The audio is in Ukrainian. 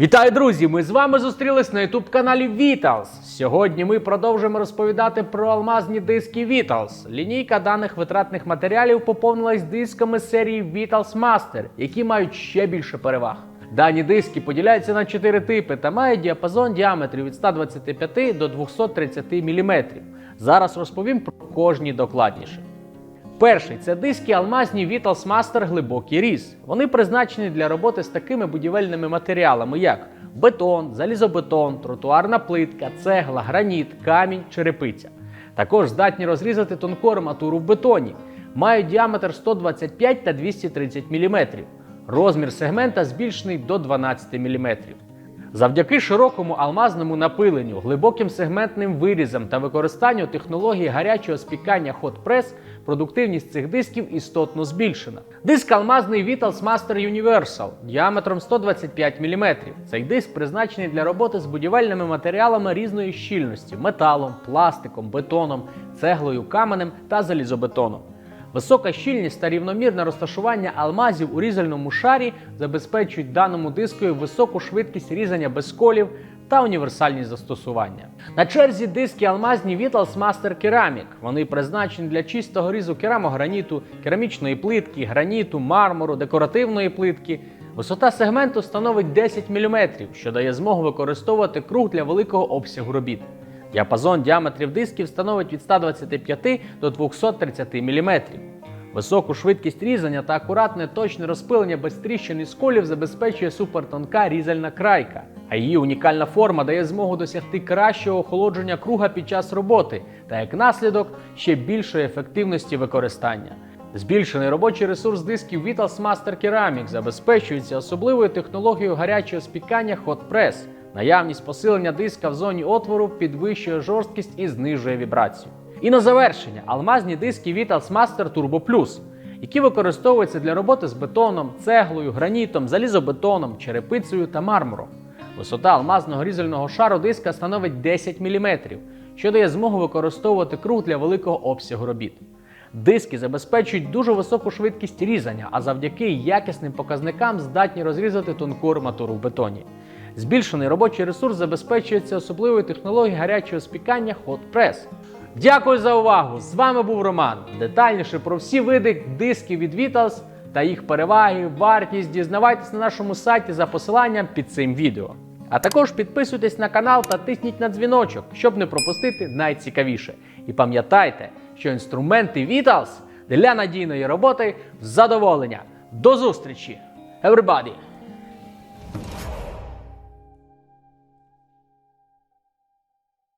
Вітаю, друзі! Ми з вами зустрілись на youtube каналі Vitals. Сьогодні ми продовжимо розповідати про алмазні диски Vitals. Лінійка даних витратних матеріалів поповнилась дисками серії Vitals Master, які мають ще більше переваг. Дані диски поділяються на чотири типи та мають діапазон діаметрів від 125 до 230 мм. Зараз розповім про кожні докладніше. Перший це диски алмазні Vitals Master глибокий різ. Вони призначені для роботи з такими будівельними матеріалами, як бетон, залізобетон, тротуарна плитка, цегла, граніт, камінь, черепиця. Також здатні розрізати тонку арматуру в бетоні. Мають діаметр 125 та 230 мм. Розмір сегмента збільшений до 12 мм. Завдяки широкому алмазному напиленню, глибоким сегментним вирізам та використанню технології гарячого спікання Hot Press, продуктивність цих дисків істотно збільшена. Диск алмазний Vitals Master Universal діаметром 125 мм. Цей диск призначений для роботи з будівельними матеріалами різної щільності металом, пластиком, бетоном, цеглою, каменем та залізобетоном. Висока щільність та рівномірне розташування алмазів у різальному шарі забезпечують даному дискові високу швидкість різання без колів та універсальні застосування. На черзі диски алмазні Vitals Master Ceramic. Вони призначені для чистого різу керамограніту, керамічної плитки, граніту, мармуру, декоративної плитки. Висота сегменту становить 10 мм, що дає змогу використовувати круг для великого обсягу робіт. Діапазон діаметрів дисків становить від 125 до 230 мм. Високу швидкість різання та акуратне точне розпилення без тріщин і сколів забезпечує супертонка різальна крайка, а її унікальна форма дає змогу досягти кращого охолодження круга під час роботи та як наслідок ще більшої ефективності використання. Збільшений робочий ресурс дисків Vitals Master Ceramic забезпечується особливою технологією гарячого спікання Hot Press. Наявність посилення диска в зоні отвору підвищує жорсткість і знижує вібрацію. І на завершення алмазні диски Vitals Master Turbo Plus, які використовуються для роботи з бетоном, цеглою, гранітом, залізобетоном, черепицею та мармуром. Висота алмазного різального шару диска становить 10 мм, що дає змогу використовувати круг для великого обсягу робіт. Диски забезпечують дуже високу швидкість різання, а завдяки якісним показникам здатні розрізати тонку арматуру в бетоні. Збільшений робочий ресурс забезпечується особливою технологією гарячого спікання Hot Press. Дякую за увагу! З вами був Роман. Детальніше про всі види дисків від Vitals та їх переваги, вартість дізнавайтесь на нашому сайті за посиланням під цим відео. А також підписуйтесь на канал та тисніть на дзвіночок, щоб не пропустити найцікавіше. І пам'ятайте, що інструменти Vitals для надійної роботи в задоволення. До зустрічі! Everybody!